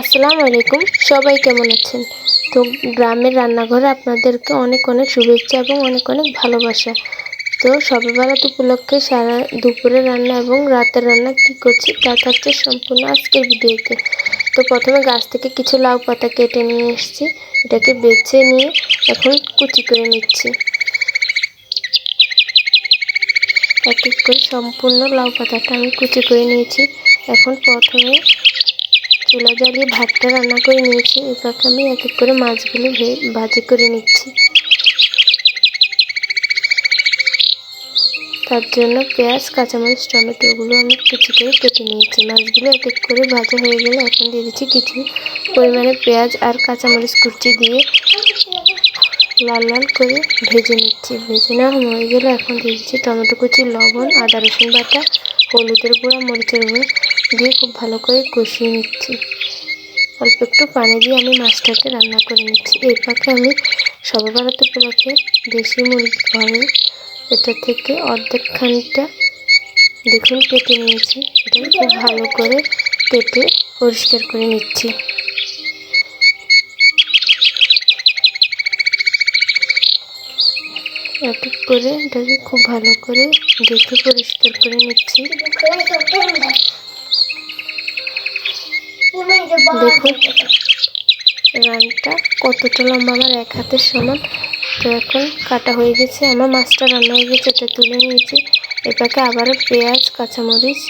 আসসালামু আলাইকুম। সবাই কেমন আছেন? তো গ্রামের রান্নাঘরে আপনাদেরকে অনেক অনেক শুভেচ্ছা এবং অনেক অনেক ভালোবাসা। তো সবে বেড়াত উপলক্ষে সারা দুপুরে রান্না এবং রাতের রান্না কি করছি তা থাকছে সম্পূর্ণ আজকের ভিডিওতে। তো প্রথমে গাছ থেকে কিছু লাউ পাতা কেটে নিয়ে এসেছি। এটাকে বেছে নিয়ে এখন কুচি করে নিচ্ছি। এক এক করে সম্পূর্ণ লাউ পাতাটা আমি কুচি করে নিয়েছি। এখন প্রথমে চুলা জ্বালিয়ে ভাতটা রান্না করে নিয়েছি। এরপর আমি এক এক করে মাছগুলো ভাজি করে নিচ্ছি। তার জন্য পেঁয়াজ, কাঁচামরিচ, টমেটো টমেটোগুলো আমি কুচি করে কেটে নিয়েছি। মাছগুলো এক এক করে ভাজা হয়ে গেলে এখন দিয়ে দিচ্ছি কিছু পরিমাণে পেঁয়াজ আর কাঁচামরিচ কুচি দিয়ে লাল লাল করে ভেজে নিচ্ছি। ভেজে নেওয়া হয়ে গেলে এখন দিয়ে দিচ্ছি টমেটো কুচি, লবণ, আদা রসুন বাটা, হলুদের গুঁড়া, মরিচের গুঁড়ো দিয়ে খুব ভালো করে কষিয়ে নিচ্ছি। অল্প একটু পানি দিয়ে আমি মাছটাকে রান্না করে নিচ্ছি। এই পাকে আমি সবে বেড়াতে উপলক্ষে দেশি মুরগি ঘরে এটা থেকে অর্ধেক খানিকটা দেখুন কেটে নিয়েছি। এটা খুব ভালো করে কেটে পরিষ্কার করে নিচ্ছি। এক এক করে এটাকে খুব ভালো করে দেখে পরিষ্কার করে নিচ্ছি। দেখুন রানটা কতটা লম্বা, আমার এক হাতের সমান। তো এখন কাটা হয়ে গেছে, আমার মাছটা রান্না হয়ে গেছে, এটা তুলে নিয়েছি। এটাকে আবারও পেঁয়াজ, কাঁচামরিচ,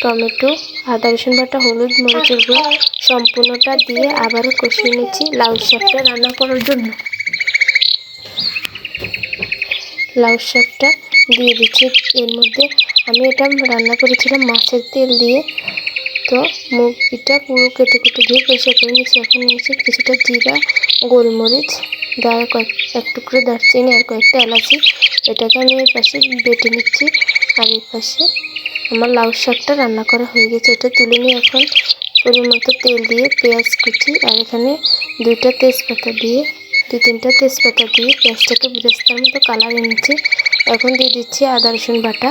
টমেটো, আদা, রসুন বাটা, হলুদ, মরিচের গুঁড়ো সম্পূর্ণটা দিয়ে আবারও কষিয়ে নিচ্ছি লাউ শাকটা রান্না করার জন্য। লাউ শাকটা দিয়ে দিচ্ছি। এর মধ্যে আমি এটা রান্না করেছিলাম মাছের তেল দিয়ে। তো মুরগিটা পুরো কেটে কেটে দিয়ে পরিষ্কার করে নিচ্ছি এখন নিয়েছি কিছুটা জিরা, গোলমরিচ দেওয়ার কয়েক, এক টুকরো দারচিনি আর কয়েকটা এলাচি। এটাকে আমি এই পাশে বেটে নিচ্ছি আর এই পাশে আমার লাউ শাকটা রান্না করা হয়ে গেছে। এটা তুলে নিয়ে এখন পরিমাণ মতো তেল দিয়ে পেঁয়াজ কুচি আর এখানে দুইটা তেজপাতা দিয়ে দু তিনটা তেজপাতা দিয়ে পেঁয়াজটাকে বেরেস্তার মতো কালার এনেছি এখন দিয়ে দিচ্ছি আদা রসুন বাটা।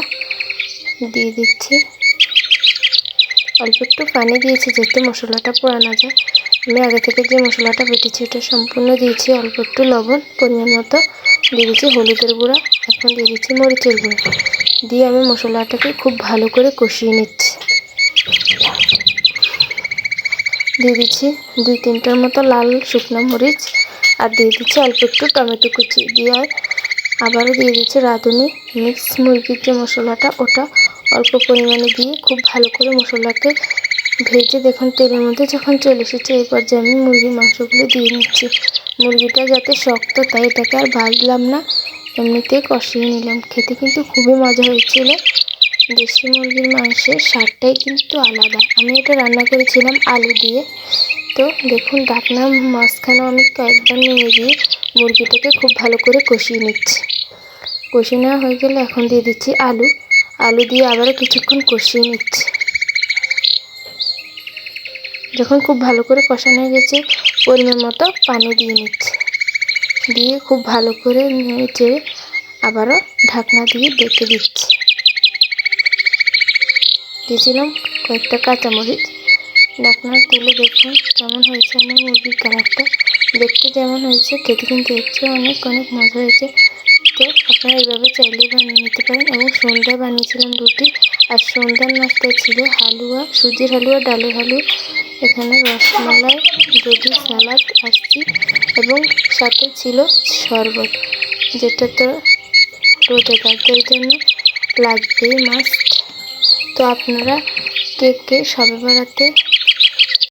দিয়ে দিচ্ছি অল্প একটু পানি দিয়েছি, যাতে মশলাটা পোড়ানো যায়। আমি আগে থেকে যে মশলাটা বেটেছি, ওটা সম্পূর্ণ দিয়েছি। অল্প একটু লবণ, পরিমাণ মতো। দিয়ে দিচ্ছি হলুদের গুঁড়া, এখন দিয়ে দিচ্ছি মরিচের গুঁড়ো। দিয়ে আমি মশলাটাকে খুব ভালো করে কষিয়ে নিচ্ছি। দিয়ে দিচ্ছি দুই তিনটার মতো লাল শুকনো মরিচ। আর দিয়ে দিচ্ছি অল্প একটু টমেটো কুচি। দিয়ে আবারও দিয়ে দিচ্ছি রাঁধুনি। মিক্স মুরগির যে মশলাটা, ওটা অল্প পরিমাণে দিয়ে খুব ভালো করে মশলাকে ভেজে দেখুন তেলের মধ্যে যখন চলে এসেছে, এই পর্যায়ে আমি মুরগির মাংসগুলো দিয়ে নিচ্ছি। মুরগিটা যাতে শক্ত, তাই এটাকে আর ভাজলাম না, এমনিতেই কষিয়ে নিলাম। খেতে কিন্তু খুবই মজা হয়েছিল। দেশি মুরগির মাংসের স্বাদটাই কিন্তু আলাদা। আমি এটা রান্না করেছিলাম আলু দিয়ে। তো দেখুন ডাকনা মাঝখানেও আমি কয়েকবার নেমে দিয়ে মুরগিটাকে খুব ভালো করে কষিয়ে নিচ্ছি। কষিয়ে নেওয়া হয়ে গেলে এখন দিয়ে দিচ্ছি আলু। আলু দিয়ে আবারও কিছুক্ষণ কষিয়ে নিচ্ছি। যখন খুব ভালো করে কষানো হয়ে গেছে, পরিমাণ মতো পানি দিয়ে নিচ্ছে। দিয়ে খুব ভালো করে নেড়ে আবারও ঢাকনা দিয়ে ডেকে দিচ্ছে। দিয়েছিলাম কয়েকটা কাঁচামরিচ। ঢাকনা তুলে দেখুন কেমন হয়েছে আমার মুরগির কালারটা। দেখতে যেমন হয়েছে, খেতে কিন্তু হচ্ছে অনেক অনেক মজা হয়েছে। আপনারা এইভাবে চাইলে বানিয়ে নিতে পারেন এবং সন্ধ্যা বানিয়েছিলাম রুটি আর সন্ধ্যার নাস্তায় ছিল হালুয়া, সুজির হালুয়া, ডালের হালুয়া। এখানে রসমালাই দধি সালাদ আসছি এবং সাথে ছিল শরবত, যেটা তো রোজাদারদের জন্য লাগবেই মাস্ট তো আপনারা কে সবে বেড়াতে